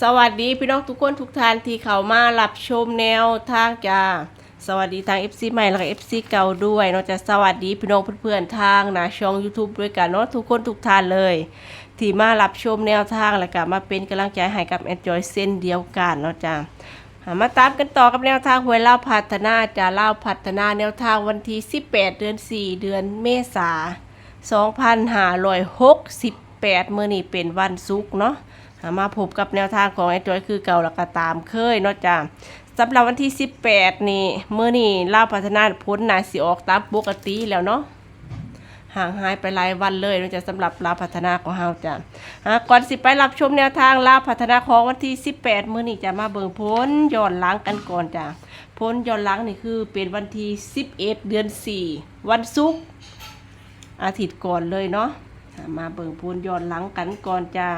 สวัสดีพี่น้องทุกคนทุกท่านที่เข้ามารับชมแนวทางจ้าสวัสดีทาง FC ใหม่แล้วก็ FC เก่าด้วยนาะจะสวัสดีพี่น้องเพื่อนๆทางหนะช่อง YouTube ด้วยกันเนาะทุกคนทุกท่านเลย ที่มารับชมแนวทางแล้วก็มาเป็นกำลังใจให้กับแอนจอยเส้นเดียวกันเนาะจ้ามาตามกันต่อกับแนวทางหวยเล่าพัฒนาจะเล่าพัฒนาแนวทางวันที่ 18 เดือน 4 เดือนเมษา2568 เมื่อนี้เป็นวันศุกร์เนาะ มาพบกับแนวทางของไอ้จอยคือเก่าแล้วก็ตามเคยเนาะจ้ะสำหรับวันที่ 18 นี่เมื่อนี่ล่าวพัฒนาพ้นนาสิออกตามปกติแล้วเนาะห่างหายไปหลายวันเลยนะจ้ะสำหรับลาวพัฒนาของเฮาจ้ะอะก่อนสิไปรับชมแนวทางลาวพัฒนาของวันที่ 18 มื้อนี้จะมาเบิ่งพ้นย้อนหลังกันก่อนจ้ะพ้นย้อนหลังนี่คือเป็นวันที่ 11 เดือน 4 วันศุกร์อาทิตย์ก่อนเลยเนาะมาเบิ่งพ้นย้อนหลังกันก่อนจ้า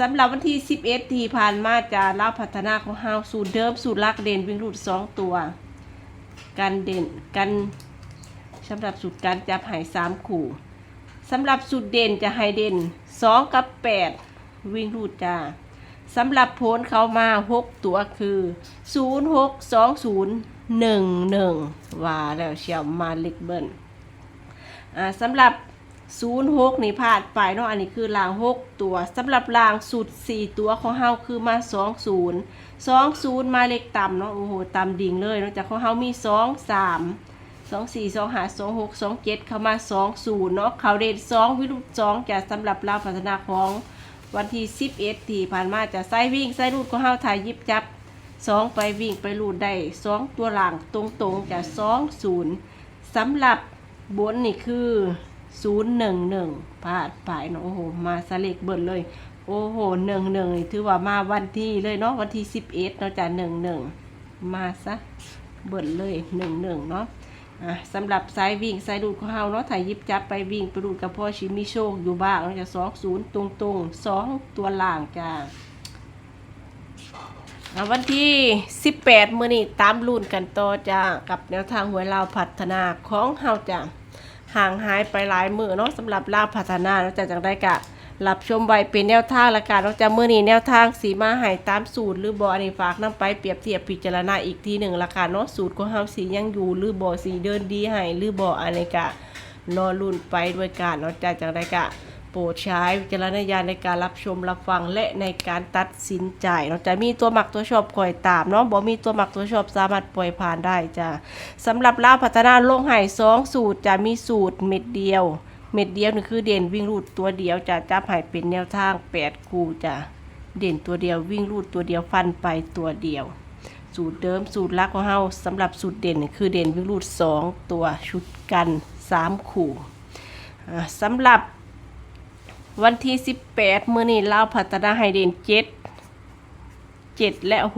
สำหรับวันที่ 11 ที่ผ่านมาจะเล่าพัฒนาของเฮาสูตรเดิมสูตรลักเด่นวิ่งรูดสองตัว กันเด่นกันสำหรับสูตรการจับหายสามขู่สำหรับสูตรเด่นจะให้เด่นสองกับแปดวิ่งรูดจ้าสำหรับโพนเขามาหกตัวคือศูนย์หกสองศูนย์หนึ่งหนึ่งว่าแล้วเชียวมาเล็กเบิ้ลอ่าสำหรับ ศูนย์หกนี่พลาดไปเนาะอันนี้คือรางหกตัวสำหรับรางสุดสี่ตัวของเฮาคือมาสองศูนย์สองศูนย์มาเล็กต่ำเนาะโอ้โหต่ำดิ่งเลยเนอกจากของเฮามีสองสามสองสี่สองห้าสองหกสองเจ็ดเข้ามาสองศูนย์เนาะเขาเด่นสองวิรุตสองจะสำหรับรางพัฒนาของวันที่สิบเอ็ดที่ผ่านมาจะไส้วิ่งไส้รูดของเฮาถ่ายยิบจับสองไปวิ่งไปรูดได้สองตัวหลังตรงๆจะสองศูนย์สำหรับบนนี่คือ ศูนย์หนึ่งหนึ่งพลาดไปเนาะโอ้โห มาสเลกเบิดเลย โอ้โหหนึ่งหนึ่งถือว่ามาวันที่เลยเนาะวันที่สิบเอ็ดเนาะจ้ะหนึ่งหนึ่งมาซะเบิดเลยหนึ่งหนึ่งเนาะสำหรับสายวิ่งสายดูดของเฮาเนาะถ่ายยิบจับไปวิ่งไปดูดกับพ่อชิมิโชคอยู่บ้างเนาจะสองศูนย์ตรงตรงๆสองตัวล่างจ้าวันที่สิบแปดมื้อนี้ตามรุ่นกันต่อจ้ากับแนวทางหวยลาวพัฒนาของเฮาจ้า ห่างหายไปหลายมือเนาะสำหรับลาบพัฒนาเราจะจังได้กะรับชมไว้เป็นแนวทางละกันเราจะเมื่อนี้แนวทางสีมาหายตามสูตรหรือบออันนี้ฝากนํไปเปรียบเทียบพิจารณาอีกทีหนึ่งละกันเนาะสูตรของเฮาสียังอยู่หรือบอสีเดินดีให้หรือบออันนี้กะรอรุ่นไปด้วยกันเนาะจะจังได้กะ ปรดใช้วิจารณญาณในการรับชมรับฟังและในการตัดสินใจเนาะจะมีตัวหมักตัวชอบคอยตามเนาะบ่มีตัวหมักตัวชอบสามารถปล่อยผ่านได้จ้ะสำหรับลาวพัฒนาลงไห่สองสูตรจะมีสูตรเม็ดเดียว เม็ดเดียวนี่คือเด่นวิ่งรูดตัวเดียวจะจับไห่เป็นแนวทาง8คู่จ้ะเด่นตัวเดียววิ่งรูดตัวเดียวฟันไปตัวเดียวสูตรเดิมสูตรลักของเฮาสำหรับสูตรเด่นคือเด่นวิ่งรูดสองตัวชุดกันสามคู่อ่าสำหรับ วันที่ 18 มื้อนี้ลาพัฒนาให้เด่น7 7และ6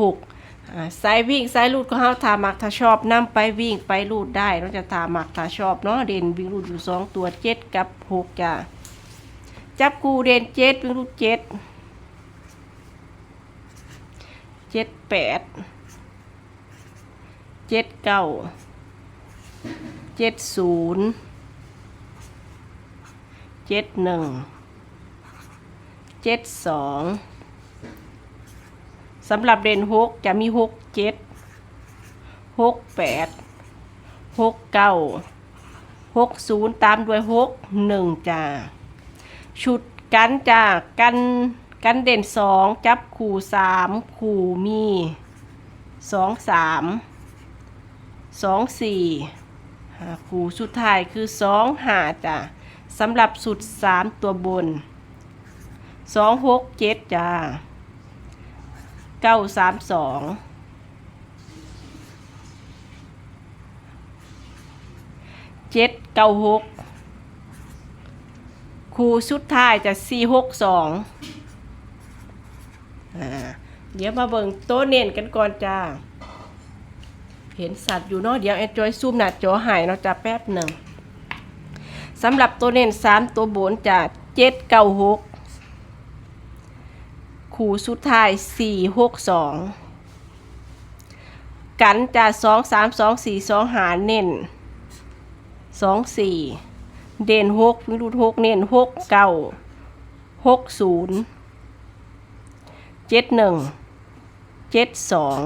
อ่าสายวิ่งสายลูดก็เฮาถามักถ้าชอบนํไปวิ่งไปลูดได้เนาจะถามักถ้าชอบเนาะเด่นวิ่งลูดอยู่2ตัว7กับ6จ้ะจับคู่เด่น7วิ่งลูด7 7 8 7 9 7 0 7 1เจ็ด จ็ดสองสำหรับเด่นหกจะมีหกเจ็ดหกแปดหกเก้าหกศูนย์ตามด้วยหกหนึ่งจ้าชุดกันจ้ากันกันเด่นสองจับขู่สามขู่มีสองสามสองสี่ขู่สุดท้ายคือสองหาจ้าสำหรับสุดสามตัวบน สองหกเจ็ดจ้าเก้าสามสองเจ็ดเก้าหกคู่สุดท้ายจะสี่หกสองเดี๋ยวมาเบิ่งโต๊ะเน้นกันก่อนจ้า เห็นสัตว์อยู่เนาะเดี๋ยวแอดจอยซูมหน้าจอหายเนาะจ้าแป๊บหนึ่งสำหรับตัวเน้นสามตัวบนจะเจ็ดเก้าหก คู่สุดท้ายสี่หกสองกันจะสองสามสองสี่สองหาเน้นสองสี่เด่นหกวิรุดหกเน้นหกเก้าหกศูนย์เจ็ดหนึ่งเจ็ดสอง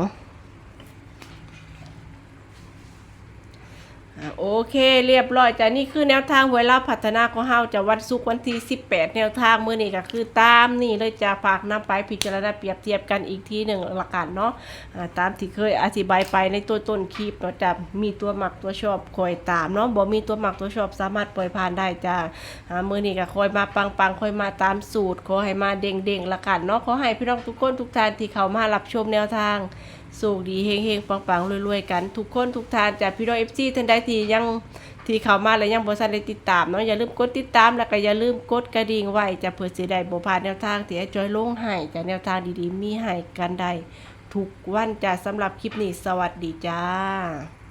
อ่า โอเคเรียบร้อยจ้ะนี่คือแนวทางเวลาพัฒนาของเฮาจะวันศุกร์วันที่ 18 แนวทางมื้อนี้ก็คือตามนี่เลยจะฝากนำไปพิจารณาเปรียบเทียบกันอีกทีหนึ่งละกันเนาะตามที่เคยอธิบายไปในตัวต้นคลิปเนาะจะมีตัวหมักตัวชอบคอยตามเนาะบ่มีตัวหมักตัวชอบสามารถปล่อยผ่านได้จ้ามื้อนี้ก็คอยมาปังๆคอยมาตามสูตรขอให้มาเด้งๆละกันเนาะขอให้พี่น้องทุกคนทุกท่านที่เข้ามารับชมแนวทาง สุขดีเฮงเฮงปังปังรวยๆกันทุกคนทุกทานจากพี่น้องเอฟซีท่านใดที่ยังที่เข้ามาแล้วยังบ่ทันได้ติดตามเนาะอย่าลืมกดติดตามแล้วก็อย่าลืมกดกระดิ่งไว้จะเพื่อสิได้บ่พลาดแนวทางที่ให้จอยลงให้จากแนวทางดีๆ มีให้กันได้ทุกวันจ้ะสำหรับคลิปนี้สวัสดีจ้า